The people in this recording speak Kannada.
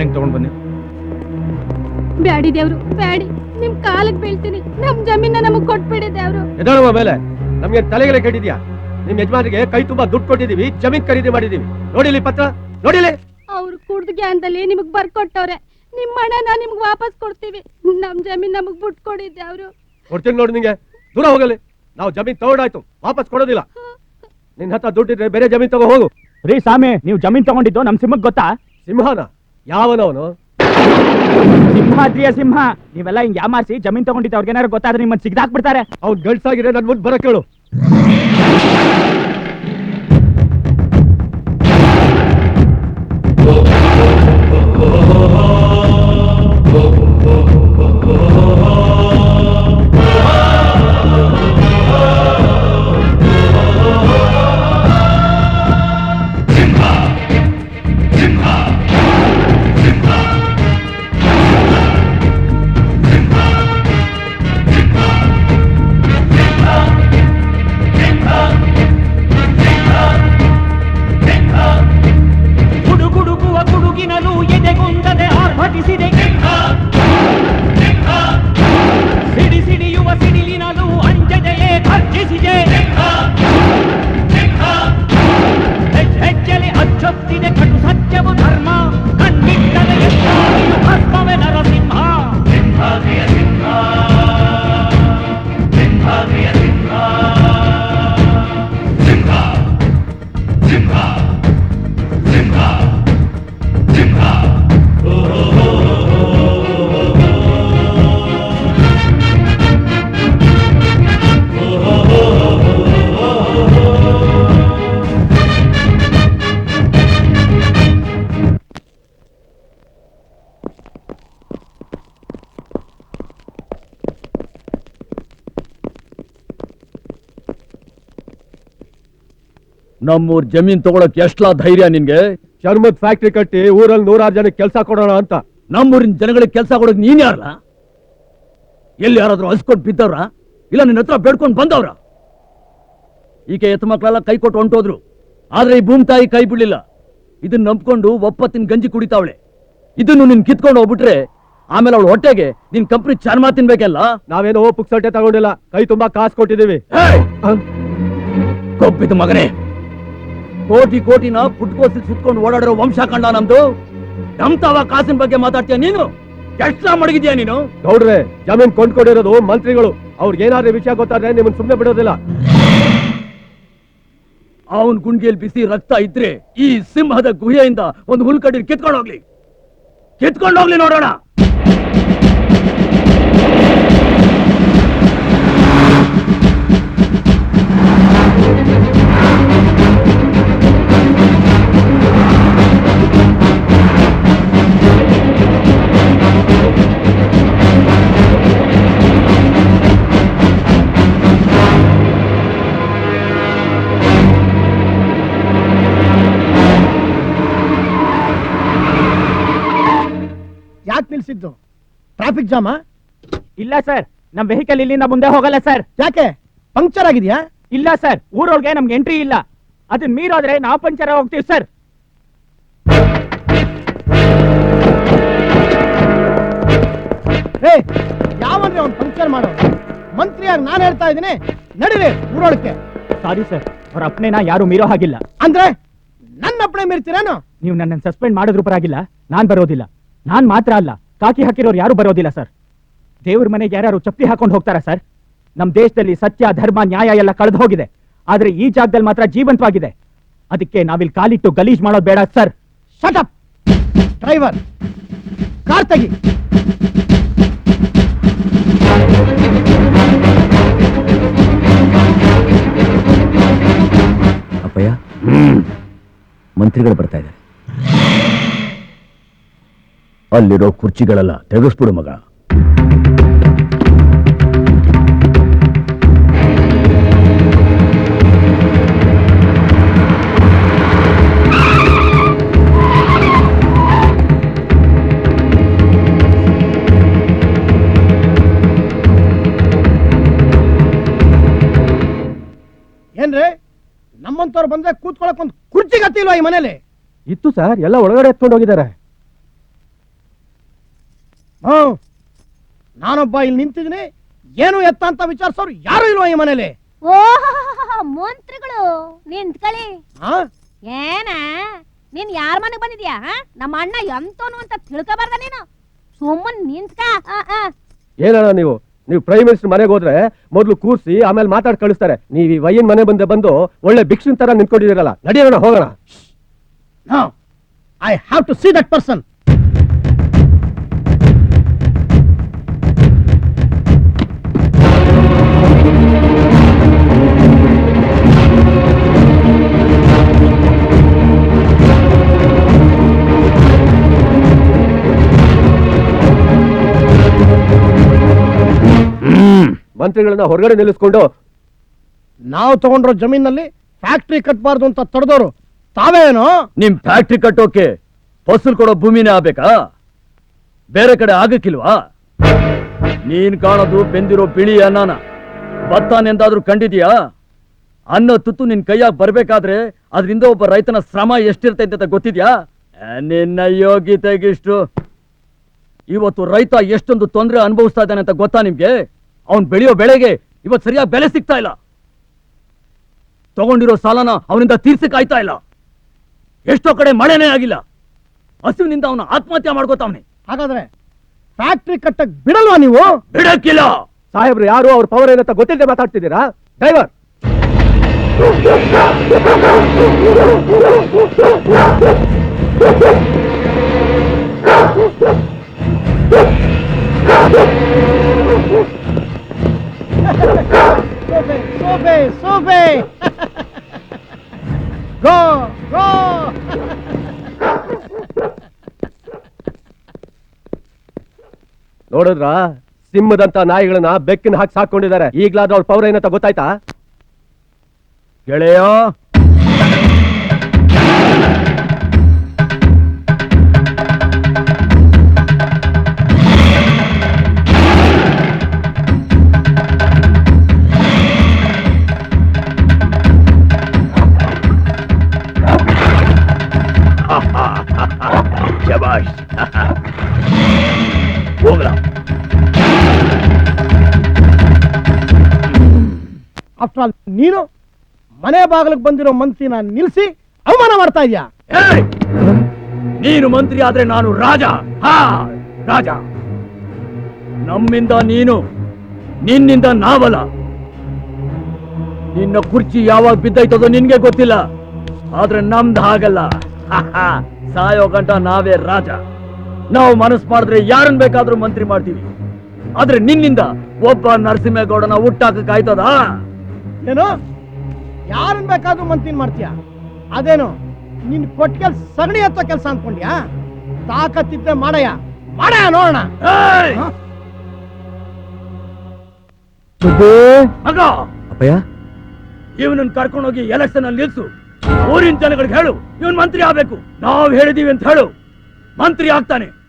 ಸ್ಕ್ಯಾನಿಂಗ್ ತಗೊಂಡ್ ಬನ್ನಿ. ಬ್ಯಾಡಿ ದೇವ್ರು ಬ್ಯಾಡಿ. ನಿಮ್ ಕಾಲಕ್ ಬೀಳ್ತೀನಿ. ನಮ್ ಜಮೀನ ನಮಗ್ ಕೊಟ್ಬಿಡಿ ದೇವ್ರು. ಎದಳುವ ಮೇಲೆ? ನಮ್ಗೆ ತಲೆಗೆಲೆ ಕೆಟ್ಟಿದ್ಯಾ? ನಿಮ್ ಯಜಮಾನಿಗೆ ಕೈ ತುಂಬಾ ದುಡ್ಡು ಕೊಟ್ಟಿದೀವಿ ಜಮೀನ್ ಖರೀದಿ ಮಾಡಿದೀವಿ. ನೋಡಿಲಿ ಪತ್ರ? ನೋಡಿಲಿ? ಅವ್ರು ಕುಡ್ದು ಗ್ಯಾಂದಲ್ಲಿ ನಿಮಗ್ ಬರ್ಕೊಟ್ಟವ್ರೆ. ನಿಮ್ ಹಣನ ನಿಮ್ಗ್ ವಾಪಸ್ ಕೊಡ್ತೀವಿ. ನಮ್ ಜಮೀನ್ ನಮಗ್ ಬಿಟ್ ಕೊಡಿದ್ದೆ ದೇವ್ರು. ಕೊಡ್ತೀನಿ ನೋಡಿ ನಿಂಗೆ. ದೂರ ಹೋಗಲಿ. ನಾವು ಜಮೀನ್ ತಗೊಂಡಾಯ್ತು. ವಾಪಸ್ ಕೊಡೋದಿಲ್ಲ. ನಿನ್ ಹತ್ರ ದುಡ್ಡಿದ್ರೆ ಬೇರೆ ಜಮೀನ್ ತಗೋ ಹೋಗು. ರೀ ಸ್ವಾಮಿ ನೀವು ಜಮೀನ್ ತಗೊಂಡಿದ್ದು ನಮ್ ಸಿಂಹಕ್ ಗೊತ್ತಾ? ಸಿಂಹನ? ಯಾವನವನು? ಸಿಂಹಾದ್ರಿಯ ಸಿಂಹ. ನೀವೆಲ್ಲ ಹಿಂಗ್ ಯಾಮಾರಿಸಿ ಜಮೀನ್ ತಗೊಂಡಿದ್ದೆ ಅವ್ರಿಗೆ ಏನಾರು ಗೊತ್ತಾದ್ರೆ ನಿಮ್ಮನ್ನ ಸಿಗ್ದಾಕ್ಬಿಡ್ತಾರೆ. ಅವ್ರು ಗಳ್ಸಾಗಿರೋ ನನ್ ಮುಂದ್ ಬರಕ್ ಹೇಳು. ನಮ್ಮೂರ್ ಜಮೀನ್ ತಗೊಳಕ್ ಎಷ್ಟ್ಲಾ ಧೈರ್ಯ ನಿನ್ಗೆ? ಚರ್ಮದ್ ಫ್ಯಾಕ್ಟ್ರಿ ಕಟ್ಟಿ ಊರಲ್ಲಿ ನೂರಾರು ಜನಕ್ಕೆ ಕೆಲಸ ಕೊಡೋಣ ಅಂತ. ನಮ್ಮೂರಿನ ಜನಗಳಿಗೆ ಕೆಲಸ ಕೊಡೋದ್ ನೀನ್ ಯಾರಲ್ಲ ಎಲ್ಲಿ ಯಾರಾದ್ರೂ ಹಸ್ಕೊಂಡ್ ಬಿದ್ದವ್ರ? ಇಲ್ಲ ನಿನ್ನ ಹತ್ರ ಬೇಡ್ಕೊಂಡ್ ಬಂದವ್ರ? ಈಕೆ ಎತ್ತ ಮಕ್ಕಳೆಲ್ಲ ಕೈ ಕೊಟ್ಟು ಹೊಂಟೋದ್ರು. ಆದ್ರೆ ಈ ಭೂಮಿ ತಾಯಿ ಕೈ ಬಿಡ್ಲಿಲ್ಲ ಇದನ್ನ ನಂಬ್ಕೊಂಡು ಒಪ್ಪತ್ತಿನ ಗಂಜಿ ಕುಡಿತಾವಳೆ. ಇದನ್ನು ನಿನ್ ಕಿತ್ಕೊಂಡು ಹೋಗ್ಬಿಟ್ರೆ ಆಮೇಲೆ ಅವಳು ಹೊಟ್ಟೆಗೆ ನಿನ್ ಕಂಪ್ನಿ ಚಾರ್ಮಾ ತಿನ್ಬೇಕಲ್ಲ? ನಾವೇನೋ ಪುಕ್ಸಟ್ಟೆ ತಗೊಂಡಿಲ್ಲ. ಕೈ ತುಂಬಾ ಕಾಸು ಕೊಟ್ಟಿದೀವಿ ಏಯ್! ಕೊಬ್ಬಿದ ಮಗನೇ! ಕೋಟಿ ಕೋಟಿನ ಪುಟ್ಕೋಸಿ ಸುತ್ಕೊಂಡು ಓಡಾಡಿರೋ ವಂಶ ಕಂಡ ನಮ್ದು. ನಮ್ತಾವ ಕಾಸಿನ ಬಗ್ಗೆ ಮಾತಾಡ್ತೀಯ ನೀನು? ಎಷ್ಟ್ರ ಮಡಗಿದ್ಯಾ ನೀನು? ಗೌಡ್ರೆ ಜಮೀನ್ ಕೊಂಡ್ಕೊಂಡಿರೋದು ಮಂತ್ರಿಗಳು. ಅವ್ರಿಗೆ ಏನಾದ್ರೂ ವಿಷಯ ಗೊತ್ತಾದ್ರೆ ನಿಮ್ಮನ್ ಸುಮ್ಮನೆ ಬಿಡೋದಿಲ್ಲ. ಅವನ್ ಗುಂಡಿಯಲ್ಲಿ ಬಿಸಿ ರಕ್ತ ಇದ್ರೆ ಈ ಸಿಂಹದ ಗುಹೆಯಿಂದ ಒಂದು ಹುಲ್ಕಡ್ಡಿ ಕಿತ್ಕೊಂಡು ಹೋಗ್ಲಿ. ಕಿತ್ಕೊಂಡು ಹೋಗ್ಲಿ ನೋಡೋಣ. ಟ್ರಾಫಿಕ್ ಜಾಮಾ ಇಲ್ಲ ಸರ್ ನಮ್ ವೆಹಿಕಲ್ ಇಲ್ಲಿಂದ ಮುಂದೆ ಹೋಗಲ್ಲ ಸರ್. ಯಾಕೆ? ಪಂಕ್ಚರ್ ಆಗಿದ್ಯಾ? ಇಲ್ಲ ಸರ್ ಊರೊಳಗೆ ನಮ್ಗೆ ಎಂಟ್ರಿ ಇಲ್ಲ. ಅದನ್ನ ಮೀರೋದ್ರೆ ನಾವು ಪಂಚರ ಹೋಗ್ತೀವಿ ಸರ್. ಏ ಯಾವನ್ರಿ ಅವ್ನು ಪಂಕ್ಚರ್ ಮಾಡೋ? ಮಂತ್ರಿಯಾಗಿ ನಾನು ಹೇಳ್ತಾ ಇದ್ದೀನಿ ನಡೀರಿ ಊರೊಳಕ್ಕೆ. ಸಾರಿ ಸರ್ ಅವ್ರ ನಾ ಯಾರು ಮೀರೋ ಹಾಗಿಲ್ಲ. ಅಂದ್ರೆ ನನ್ನ ಅಪ್ಪಣೆ ಮೀರ್ತೀರೇನು? ನೀವು ನನ್ನನ್ನು ಸಸ್ಪೆಂಡ್ ಮಾಡಿದ್ರು ಪರಾಗಿಲ್ಲ ನಾನ್ ಬರೋದಿಲ್ಲ. ನಾನ್ ಮಾತ್ರ ಅಲ್ಲ ಕಾಕಿ ಹಾಕಿರೋರು ಯಾರು ಬರೋದಿಲ್ಲ, ಸರ್. ದೇವ್ರ ಮನೆಗೆ ಯಾರ್ಯಾರು ಚಪ್ಪಿ ಹಾಕೊಂಡು ಹೋಗ್ತಾರಾ, ಸರ್? ನಮ್ ದೇಶದಲ್ಲಿ ಸತ್ಯ, ಧರ್ಮ, ನ್ಯಾಯ ಎಲ್ಲ ಕಳೆದು ಹೋಗಿದೆ. ಆದ್ರೆ ಈ ಜಾಗದಲ್ಲಿ ಮಾತ್ರ ಜೀವಂತವಾಗಿದೆ. ಅದಕ್ಕೆ ನಾವಿಲ್ಲಿ ಕಾಲಿಟ್ಟು ಗಲೀಜ್ ಮಾಡೋದು ಬೇಡ, ಸರ್. ಶಟಪ್ ಡ್ರೈವರ್ ಕಾರ್ ತೆಗಿ! ಅಪ್ಪಯ್ಯ ಮಂತ್ರಿಗಳು ಬರ್ತಾ ಇದ್ದಾರೆ. ಅಲ್ಲಿರೋ ಕುರ್ಚಿಗಳೆಲ್ಲ ತೆಗೆಸ್ಬಿಡು ಮಗ. ಏನ್ರಿ? ನಮ್ಮಂತವ್ರು ಬಂದ್ರೆ ಕೂತ್ಕೊಳಕ್ ಒಂದು ಕುರ್ಚಿ ಗತಿಲ್ವಾ ಈ ಮನೇಲಿ ಇತ್ತು ಸರ್ ಎಲ್ಲ ಒಳಗಡೆ ಎತ್ಕೊಂಡು ಹೋಗಿದ್ದಾರೆ. ನಾನೊಬ್ಬ ಇಲ್ಲಿ ನಿಂತಿದ್ದೀನಿ. ಏನು ಎತ್ತ ಅಂತ ವಿಚಾರಿಸೋರು ಯಾರು ಇಲ್ವಾ ಈ ಮನೇಲಿ ಓ ಮಂತ್ರಿಗಳು ನಿಂತ್ಕಳಿ ಹಾ ಏನ ನೀನ್ ಯಾರ ಮನೆಗ್ ಬಂದಿದ್ಯಾ ನಮ್ಮ ಅಣ್ಣ ಎಂತೋನು ಅಂತ ತಿಳ್ಕೊಬಾರ್ದ ನೀನು? ಸುಮ್ಮನ್ ನಿಂತ್ಕ. ಏನಣ್ಣ ನೀವು? ನೀವು ಪ್ರೈಮ್ ಮಿನಿಸ್ಟರ್ ಮನೆಗೆ ಹೋದ್ರೆ ಮೊದಲು ಕೂರ್ಸಿ ಆಮೇಲೆ ಮಾತಾಡ್ ಕಳಿಸ್ತಾರೆ. ನೀವು ಈ ವಯ್ಯನ್ ಮನೆ ಬಂದೆ ಬಂದು ಒಳ್ಳೆ ಭಿಕ್ಷನ್ ತರ ನಿಂತ್ಕೊಂಡಿದ್ದೀರಲ್ಲ ನಡಿಯೋಣ ಹೋಗೋಣ. I have to see that person ಮಂತ್ರಿಗಳನ್ನ ಹೊರಗಡೆ ನಿಲ್ಲಿಸ್ಕೊಂಡು ನಾವು ತಗೊಂಡ್ರೋ ಜಮೀನಲ್ಲಿ ಫ್ಯಾಕ್ಟ್ರಿ ಕಟ್ಬಾರ್ದು ಅಂತ ತಡೆದವರು ತಾವೇನೋ? ನಿಮ್ ಫ್ಯಾಕ್ಟ್ರಿ ಕಟ್ಟೋಕೆ ಫಸಲ್ ಕೊಡೋ ಭೂಮಿನೇ ಆಗ್ಬೇಕಾ? ಬೇರೆ ಕಡೆ ಆಗಕ್ಕಿಲ್ವಾ? ನೀನ್ ಕಾಣೋದು ಬೆಂದಿರೋ ಬಿಳಿ ಅನ್ನನ. ಭತ್ತನೆಂದಾದ್ರೂ ಕಂಡಿದ್ಯಾ? ಅನ್ನ ತುತ್ತು ನಿನ್ ಕೈಯಾಗ ಬರ್ಬೇಕಾದ್ರೆ ಅದರಿಂದ ಒಬ್ಬ ರೈತನ ಶ್ರಮ ಎಷ್ಟಿರ್ತೈತೆ ಅಂತ ಗೊತ್ತಿದ್ಯಾ? ಆ, ನಿನ್ನ ಯೋಗ್ಯತೆಗಿಷ್ಟು. ಇವತ್ತು ರೈತ ಎಷ್ಟೊಂದು ತೊಂದರೆ ಅನುಭವಿಸ್ತಾ ಇದ್ದಾನೆ ಅಂತ ಗೊತ್ತಾ ನಿಮ್ಗೆ? ಅವ್ನ್ ಬೆಳೆಯೋ ಬೆಳೆಗೆ ಇವತ್ ಸರಿಯಾಗಿ ಬೆಲೆ ಸಿಗ್ತಾ ಇಲ್ಲ. ತಗೊಂಡಿರೋ ಸಾಲನ ಅವನಿಂದ ತೀರ್ಸಕ್ ಆಯ್ತಾ ಇಲ್ಲ. ಎಷ್ಟೋ ಕಡೆ ಮಳೆನೇ ಆಗಿಲ್ಲ. ಹಸುವಿನಿಂದ ಅವನು ಆತ್ಮಹತ್ಯೆ ಮಾಡ್ಕೋತಾವ್ನೆ. ಹಾಗಾದ್ರೆ ಫ್ಯಾಕ್ಟ್ರಿ ಕಟ್ಟಕ್ ಬಿಡಲ್ವಾ ನೀವು? ಬಿಡಕ್ಕಿಲ್ಲ. ಸಾಹೇಬ್ರು ಯಾರು ಅವ್ರ ಪವರ್ ಏನಂತ ಗೊತ್ತಿಲ್ಲದೆ ಮಾತಾಡ್ತಿದ್ದೀರಾ? Driver ಸೋಫೆ sube, sube. Go, go. ನೋಡಿದ್ರ ಸಿಂಹದಂತ ನಾಯಿಗಳನ್ನ ಬೆಕ್ಕಿನ ಹಾಕಿ ಸಾಕೊಂಡಿದ್ದಾರೆ ಈಗ್ಲಾದ್ರೂ ಅವ್ರ ಪವರ್ ಏನಂತ ಗೊತ್ತಾಯ್ತಾ ಗೆಳೆಯ ಶಬಾಷ್ ಹೋಗ್ಲಾ ಆಫ್ಟರ್ ಆಲ್ ನೀನು ಮನೆ ಬಾಗಿಲಿಗೆ ಬಂದಿರೋ ಮಂತ್ರಿನ ನಿಲ್ಸಿ ಅವಮಾನ ಮಾಡ್ತಾ ಇದ್ಯಾ! ನೀನು ಮಂತ್ರಿ ಆದ್ರೆ ನಾನು ರಾಜ. ಹಾ ರಾಜ. ನಮ್ಮಿಂದ ನೀನು ನಿನ್ನಿಂದ ನಾವಲ್ಲ. ನಿನ್ನ ಕುರ್ಚಿ ಯಾವಾಗ ಬಿದ್ದೈತದೋ ನಿನ್ಗೆ ಗೊತ್ತಿಲ್ಲ. ಆದ್ರೆ ನಮ್ದು ಹಾಗಲ್ಲ. ಸಾಯೋ ಗಂಟ ನಾವೇ ರಾಜ. ನಾವು ಮನಸ್ಸು ಮಾಡಿದ್ರೆ ಯಾರನ್ನ ಬೇಕಾದ್ರೂ ಮಂತ್ರಿ ಮಾಡ್ತೀವಿ. ಆದ್ರೆ ನಿನ್ನಿಂದ ಒಬ್ಬ ನರಸಿಂಹೇಗೌಡನ ಹುಟ್ಟಾಕಕ್ ಕಾಯ್ತದ? ಏನು? ಯಾರನ್ನ ಬೇಕಾದ್ರೂ ಮಂತ್ರಿ ಮಾಡ್ತೀಯ? ಅದೇನು ನಿನ್ ಕೆಲ್ಸ ಸಗಣಿ ಹತ್ತೋ ಕೆಲಸ ಅನ್ಕೊಂಡ್ಯಾ? ತಾಕತ್ತಿದ್ರೆ ಮಾಡಯ್ಯ. ಮಾಡಯ್ಯ ನೋಡೋಣ. ಅಪ್ಪಯ್ಯ? ಇವನನ್ನ ಕರ್ಕೊಂಡೋಗಿ ಎಲೆಕ್ಷನ್ ಅಲ್ಲಿ ನಿಲ್ಸು. ಊರಿನ ಜನಗಳಿಗೆ ಹೇಳು ಇವನ್ ಮಂತ್ರಿ ಆಗ್ಬೇಕು. ನಾವು ಹೇಳಿದೀವಿ ಅಂತ ಹೇಳು. ಮಂತ್ರಿ ಆಗ್ತಾನೆ.